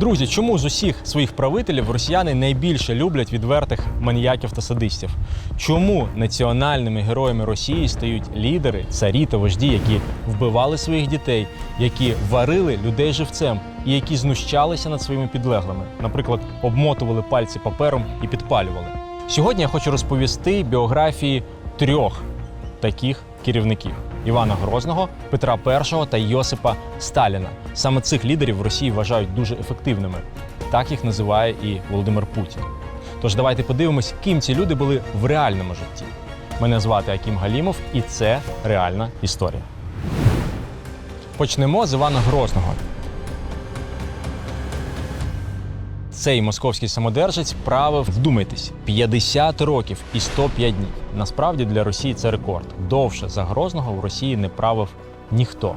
Друзі, чому з усіх своїх правителів росіяни найбільше люблять відвертих маніяків та садистів? Чому національними героями Росії стають лідери, царі та вожді, які вбивали своїх дітей, які варили людей живцем і які знущалися над своїми підлеглими, наприклад, обмотували пальці папером і підпалювали? Сьогодні я хочу розповісти біографії трьох таких керівників: Івана Грозного, Петра І та Йосипа Сталіна. Саме цих лідерів в Росії вважають дуже ефективними. Так їх називає і Володимир Путін. Тож давайте подивимось, ким ці люди були в реальному житті. Мене звати Акім Галімов, і це реальна історія. Почнемо з Івана Грозного. Цей московський самодержець правив, вдумайтесь, 50 років і 105 днів. Насправді для Росії це рекорд. Довше за Грозного в Росії не правив ніхто.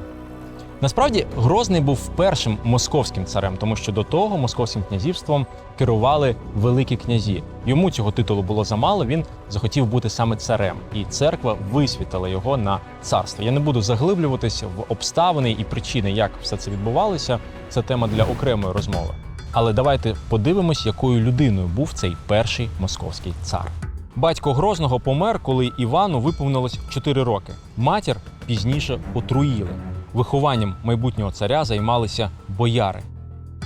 Насправді Грозний був першим московським царем, тому що до того московським князівством керували великі князі. Йому цього титулу було замало. Він захотів бути саме царем, і церква висвітила його на царство. Я не буду заглиблюватися в обставини і причини, як все це відбувалося. Це тема для окремої розмови. Але давайте подивимось, якою людиною був цей перший московський цар. Батько Грозного помер, коли Івану виповнилось 4 роки. Матір пізніше отруїли. Вихованням майбутнього царя займалися бояри.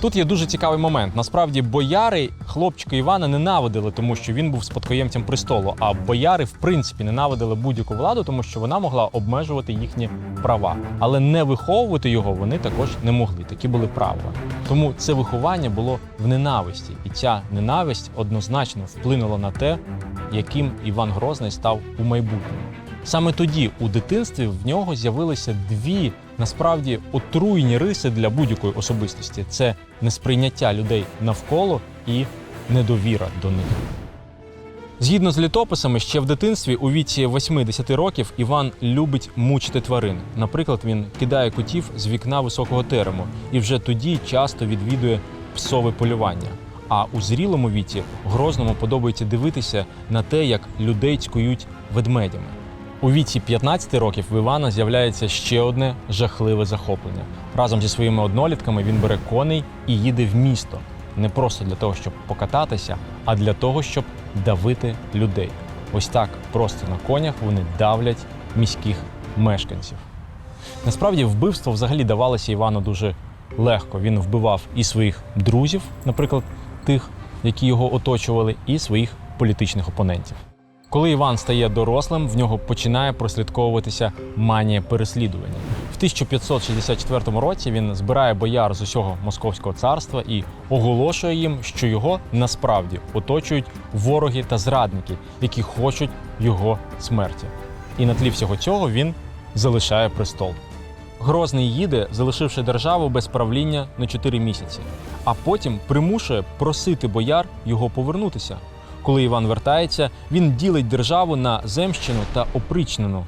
Тут є дуже цікавий момент. Насправді, бояри хлопчика Івана ненавидили, тому що він був спадкоємцем престолу. А бояри, в принципі, ненавидили будь-яку владу, тому що вона могла обмежувати їхні права. Але не виховувати його вони також не могли. Такі були правила. Тому це виховання було в ненависті, і ця ненависть однозначно вплинула на те, яким Іван Грозний став у майбутньому. Саме тоді у дитинстві в нього з'явилися дві насправді отруйні риси для будь-якої особистості: це несприйняття людей навколо і недовіра до них. Згідно з літописами, ще в дитинстві у віці 8-10 років Іван любить мучити тварин. Наприклад, він кидає котів з вікна високого терему і вже тоді часто відвідує псове полювання. А у зрілому віці Грозному подобається дивитися на те, як людей цькують ведмедями. У віці 15 років в Івана з'являється ще одне жахливе захоплення. Разом зі своїми однолітками він бере коней і їде в місто не просто для того, щоб покататися, а для того, щоб давити людей. Ось так просто на конях вони давлять міських мешканців. Насправді, вбивство взагалі давалося Івану дуже легко. Він вбивав і своїх друзів, наприклад, тих, які його оточували, і своїх політичних опонентів. Коли Іван стає дорослим, в нього починає прослідковуватися манія переслідування. В 1564 році він збирає бояр з усього московського царства і оголошує їм, що його насправді оточують вороги та зрадники, які хочуть його смерті. І на тлі всього цього він залишає престол. Грозний їде, залишивши державу без правління на 4 місяці, а потім примушує просити бояр його повернутися. Коли Іван вертається, він ділить державу на земщину та опричнину.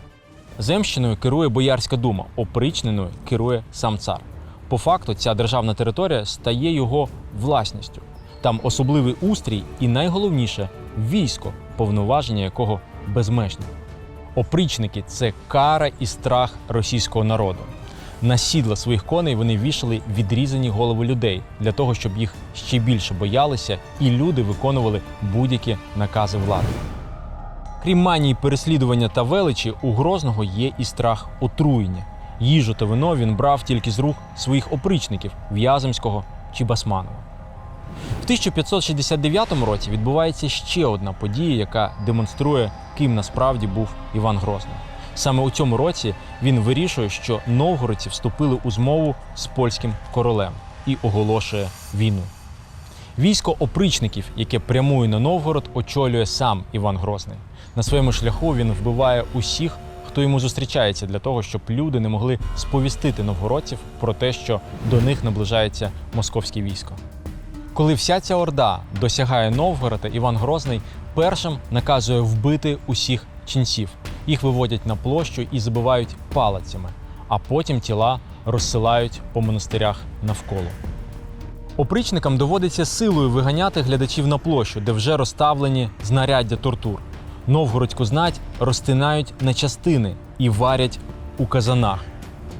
Земщиною керує боярська дума, опричниною керує сам цар. По факту, ця державна територія стає його власністю. Там особливий устрій і найголовніше військо, повноваження якого безмежні. Опричники це кара і страх російського народу. На сідла своїх коней вони вішали відрізані голови людей для того, щоб їх ще більше боялися, і люди виконували будь-які накази влади. Крім манії переслідування та величі, у Грозного є і страх отруєння. Їжу та вино він брав тільки з рук своїх опричників В'яземського чи Басманова. В 1569 році відбувається ще одна подія, яка демонструє, ким насправді був Іван Грозний. Саме у цьому році він вирішує, що новгородці вступили у змову з польським королем і оголошує війну. Військо опричників, яке прямує на Новгород, очолює сам Іван Грозний. На своєму шляху він вбиває усіх, хто йому зустрічається, для того, щоб люди не могли сповістити новгородців про те, що до них наближається московське військо. Коли вся ця орда досягає Новгорода, Іван Грозний першим наказує вбити усіх ченців. Їх виводять на площу і забивають палицями, а потім тіла розсилають по монастирях навколо. Опричникам доводиться силою виганяти глядачів на площу, де вже розставлені знаряддя тортур. Новгородську знать розтинають на частини і варять у казанах.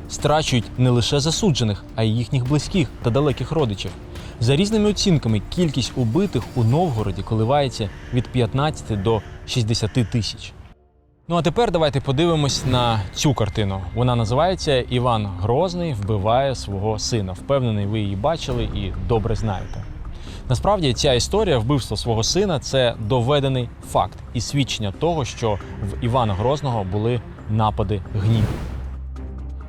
Страчують не лише засуджених, а й їхніх близьких та далеких родичів. За різними оцінками, кількість убитих у Новгороді коливається від 15 до 60 тисяч. Ну а тепер давайте подивимось на цю картину. Вона називається Іван Грозний вбиває свого сина. Впевнений, ви її бачили і добре знаєте. Насправді ця історія вбивства свого сина це доведений факт і свідчення того, що в Івана Грозного були напади гніву.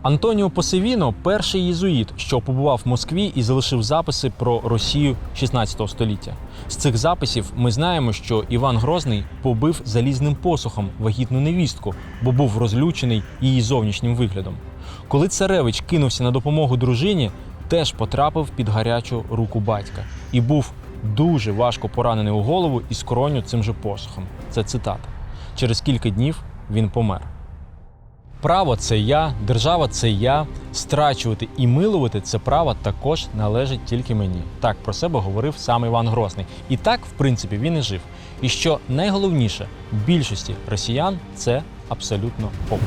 Антоніо Посевіно перший єзуїт, що побував в Москві і залишив записи про Росію 16 століття. З цих записів ми знаємо, що Іван Грозний побив залізним посохом вагітну невістку, бо був розлючений її зовнішнім виглядом. Коли царевич кинувся на допомогу дружині, теж потрапив під гарячу руку батька і був дуже важко поранений у голову і скроню цим же посохом. Це цитата. Через кілька днів він помер. Право це я, держава це я. Страчувати і милувати це право також належить тільки мені. Так про себе говорив сам Іван Грозний. І так, в принципі, він і жив. І що найголовніше, більшості росіян це абсолютно ок.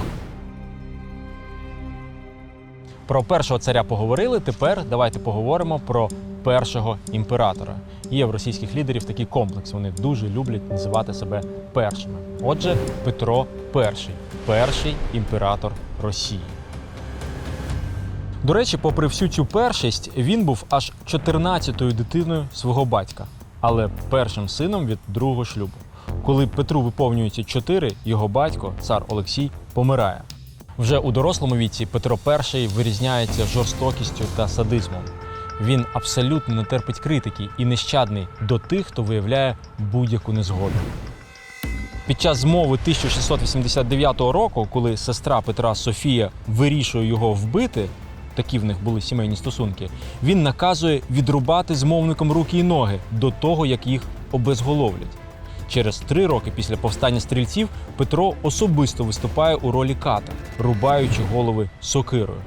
Про першого царя поговорили. Тепер давайте поговоримо про першого імператора. Є в російських лідерів такий комплекс. Вони дуже люблять називати себе першими. Отже, Петро І, перший імператор Росії. До речі, попри всю цю першість, він був аж 14-ю дитиною свого батька, але першим сином від другого шлюбу. Коли Петру виповнюється 4, його батько, цар Олексій, помирає. Вже у дорослому віці Петро І вирізняється жорстокістю та садизмом. Він абсолютно не терпить критики і нещадний до тих, хто виявляє будь-яку незгоду. Під час змови 1689 року, коли сестра Петра Софія вирішує його вбити, такі в них були сімейні стосунки, він наказує відрубати змовникам руки і ноги до того, як їх обезголовлять. Через три роки після повстання стрільців Петро особисто виступає у ролі ката, рубаючи голови сокирою.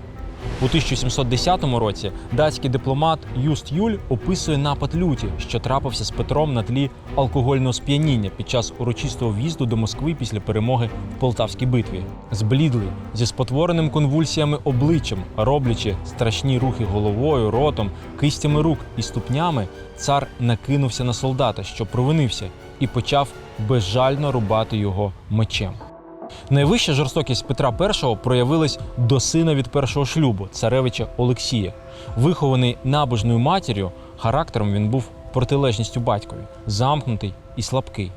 У 1710 році датський дипломат Юст Юль описує напад люті, що трапився з Петром на тлі алкогольного сп'яніння під час урочистого в'їзду до Москви після перемоги в Полтавській битві. Зблідлий зі спотвореним конвульсіями обличчям, роблячи страшні рухи головою, ротом, кистями рук і ступнями, цар накинувся на солдата, що провинився, і почав безжально рубати його мечем. Найвища жорстокість Петра І проявилась до сина від першого шлюбу, царевича Олексія. Вихований набожною матір'ю, характером він був протилежністю батькові, замкнутий і слабкий.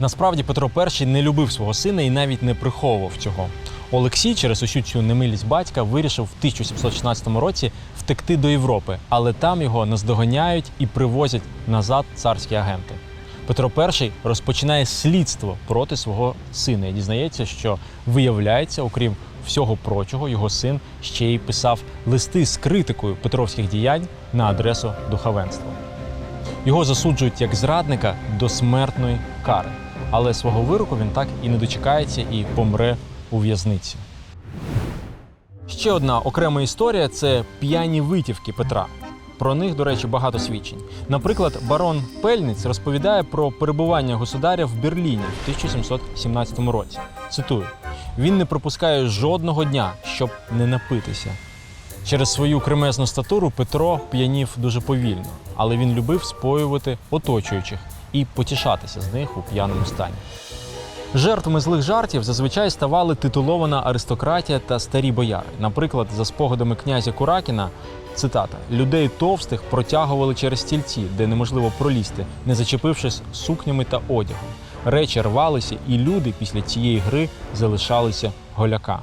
Насправді Петро І не любив свого сина і навіть не приховував цього. Олексій через усю цю немилість батька вирішив в 1716 році втекти до Європи, але там його наздоганяють і привозять назад царські агенти. Петро І розпочинає слідство проти свого сина і дізнається, що виявляється, окрім всього прочого, його син ще й писав листи з критикою петровських діянь на адресу духовенства. Його засуджують як зрадника до смертної кари, але свого вироку він так і не дочекається і помре у в'язниці. Ще одна окрема історія це п'яні витівки Петра. Про них, до речі, багато свідчень. Наприклад, барон Пельниць розповідає про перебування государя в Берліні в 1717 році. Цитую: він не пропускає жодного дня, щоб не напитися. Через свою кремезну статуру Петро п'янів дуже повільно, але він любив споювати оточуючих і потішатися з них у п'яному стані. Жертвами злих жартів зазвичай ставали титулована аристократія та старі бояри. Наприклад, за спогадами князя Куракіна, цитата: людей товстих протягували через стільці, де неможливо пролізти, не зачепившись сукнями та одягом. Речі рвалися, і люди після цієї гри залишалися голяка.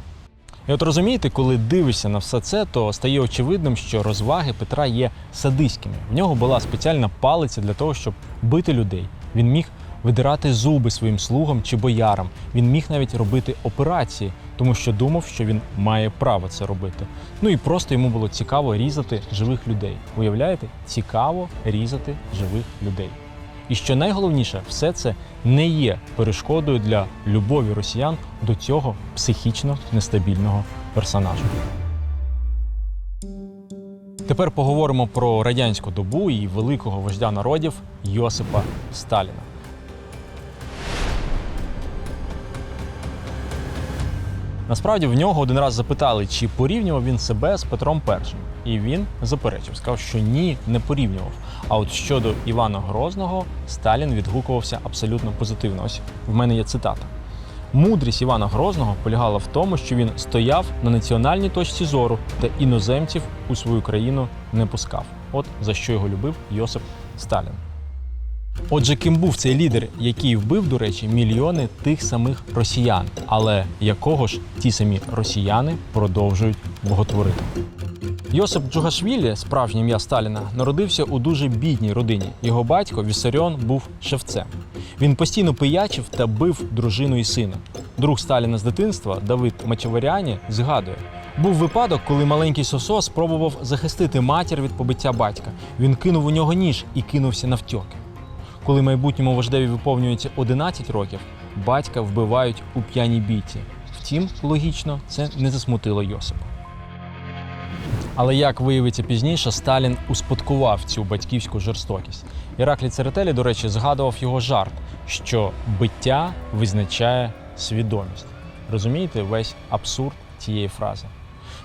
І от розумієте, коли дивишся на все це, то стає очевидним, що розваги Петра є садиськими. В нього була спеціальна палиця для того, щоб бити людей. Він міг видирати зуби своїм слугам чи боярам. Він міг навіть робити операції, тому що думав, що він має право це робити. Ну і просто йому було цікаво різати живих людей. Уявляєте, цікаво різати живих людей. І що найголовніше, все це не є перешкодою для любові росіян до цього психічно нестабільного персонажа. Тепер поговоримо про радянську добу і великого вождя народів Йосипа Сталіна. Насправді в нього один раз запитали, чи порівнював він себе з Петром І. І він заперечив, сказав, що ні, не порівнював. А от щодо Івана Грозного, Сталін відгукувався абсолютно позитивно. Ось в мене є цитата. Мудрість Івана Грозного полягала в тому, що він стояв на національній точці зору та іноземців у свою країну не пускав. От за що його любив Йосип Сталін. Отже, ким був цей лідер, який вбив, до речі, мільйони тих самих росіян, але якого ж ті самі росіяни продовжують боготворити. Йосип Джугашвілі, справжнє ім'я Сталіна, народився у дуже бідній родині. Його батько Вісаріон був шевцем. Він постійно пиячив та бив дружину і сина. Друг Сталіна з дитинства Давид Мачаваряні згадує: був випадок, коли маленький Сосо спробував захистити матір від побиття батька. Він кинув у нього ніж і кинувся навтьоки. Коли майбутньому вождеві виповнюється 11 років, батька вбивають у п'яній бійці. Втім, логічно, це не засмутило Йосипа. Але як виявиться пізніше, Сталін успадкував цю батьківську жорстокість. Іраклій Церетелі, до речі, згадував його жарт, що биття визначає свідомість. Розумієте весь абсурд цієї фрази?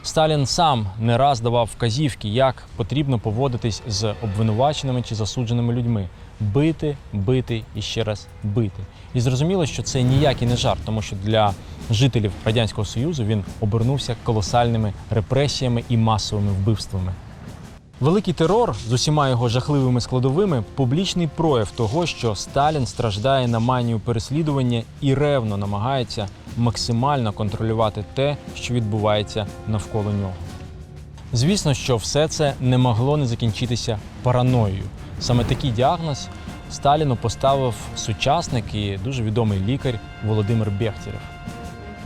Сталін сам не раз давав вказівки, як потрібно поводитись з обвинуваченими чи засудженими людьми: бити, бити і ще раз бити. І зрозуміло, що це ніякий не жарт, тому що для жителів радянського союзу він обернувся колосальними репресіями і масовими вбивствами. Великий терор з усіма його жахливими складовими публічний прояв того, що Сталін страждає на манію переслідування і ревно намагається максимально контролювати те, що відбувається навколо нього. Звісно, що все це не могло не закінчитися параноєю. Саме такий діагноз Сталіну поставив сучасник і дуже відомий лікар Володимир Бехтерєв.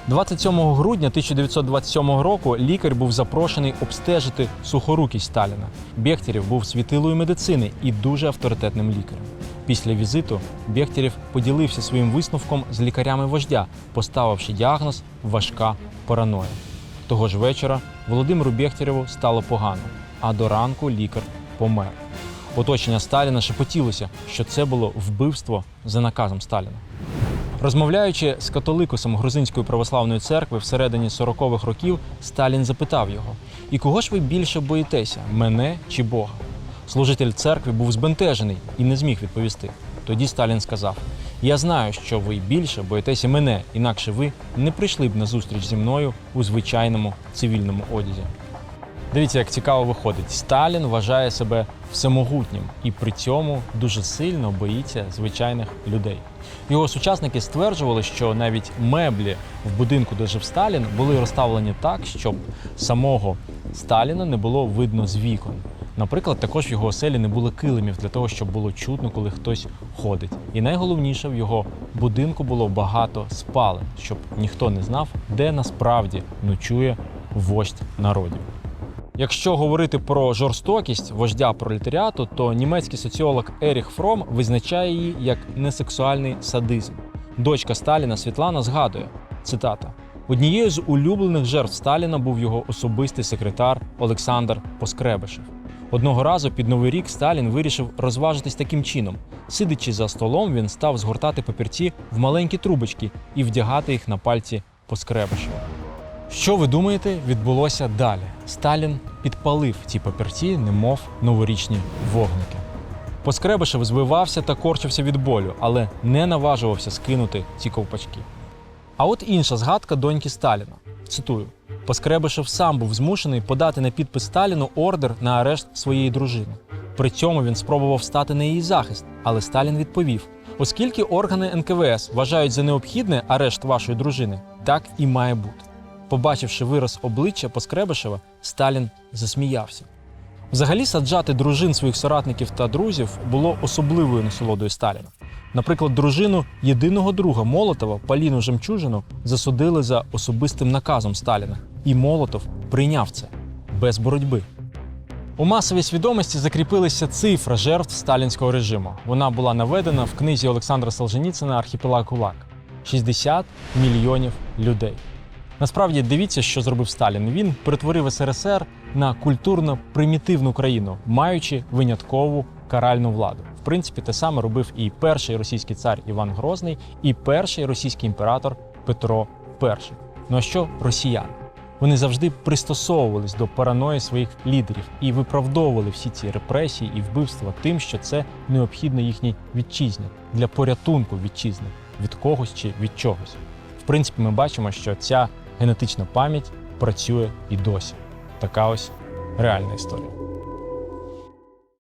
27 грудня 1927 року лікар був запрошений обстежити сухорукість Сталіна. Бехтерєв був світилою медицини і дуже авторитетним лікарем. Після візиту Бехтерєв поділився своїм висновком з лікарями вождя, поставивши діагноз важка параноя. Того ж вечора Володимиру Бехтерєву стало погано, а до ранку лікар помер. Оточення Сталіна шепотілося, що це було вбивство за наказом Сталіна. Розмовляючи з католикосом Грузинської православної церкви всередині 40-х років, Сталін запитав його: І кого ж ви більше боїтеся, мене чи Бога? Служитель церкви був збентежений і не зміг відповісти. Тоді Сталін сказав: Я знаю, що ви більше боїтеся мене, інакше ви не прийшли б на зустріч зі мною у звичайному цивільному одязі. Дивіться, як цікаво виходить. Сталін вважає себе всемогутнім і при цьому дуже сильно боїться звичайних людей. Його сучасники стверджували, що навіть меблі в будинку, де жив Сталін, були розставлені так, щоб самого Сталіна не було видно з вікон. Наприклад, також в його оселі не було килимів для того, щоб було чутно, коли хтось ходить. І найголовніше в його будинку було багато спалень, щоб ніхто не знав, де насправді ночує вождь народів. Якщо говорити про жорстокість вождя пролетаріату, то німецький соціолог Еріх Фром визначає її як несексуальний садизм. Дочка Сталіна Світлана згадує цитата: однією з улюблених жертв Сталіна був його особистий секретар Олександр Поскребишев. Одного разу під новий рік Сталін вирішив розважитись таким чином. Сидячи за столом, він став згортати папірці в маленькі трубочки і вдягати їх на пальці Поскребишева. Що ви думаєте, відбулося далі? Сталін підпалив ці папірці, немов новорічні вогники. Поскребишев звивався та корчився від болю, але не наважувався скинути ці ковпачки. А от інша згадка доньки Сталіна. Цитую: Поскребишев сам був змушений подати на підпис Сталіну ордер на арешт своєї дружини. При цьому він спробував стати на її захист, але Сталін відповів: оскільки органи НКВС вважають за необхідне арешт вашої дружини, так і має бути. Побачивши вираз обличчя Поскребишева, Сталін засміявся. Взагалі, саджати дружин своїх соратників та друзів було особливою насолодою Сталіна. Наприклад, дружину єдиного друга Молотова Поліну Жемчужину засудили за особистим наказом Сталіна, і Молотов прийняв це без боротьби. У масовій свідомості закріпилися цифра жертв сталінського режиму. Вона була наведена в книзі Олександра Солженіцина Архіпелаг ГУЛАГ» – 60 мільйонів людей. Насправді дивіться, що зробив Сталін. Він перетворив СРСР на культурно примітивну країну, маючи виняткову каральну владу. В принципі, те саме робив і перший російський цар Іван Грозний, і перший російський імператор Петро І. Ну а що росіяни? Вони завжди пристосовувались до параної своїх лідерів і виправдовували всі ці репресії і вбивства тим, що це необхідно їхній вітчизні для порятунку вітчизни від когось чи від чогось. В принципі, ми бачимо, що ця генетична пам'ять працює і досі. Така ось реальна історія.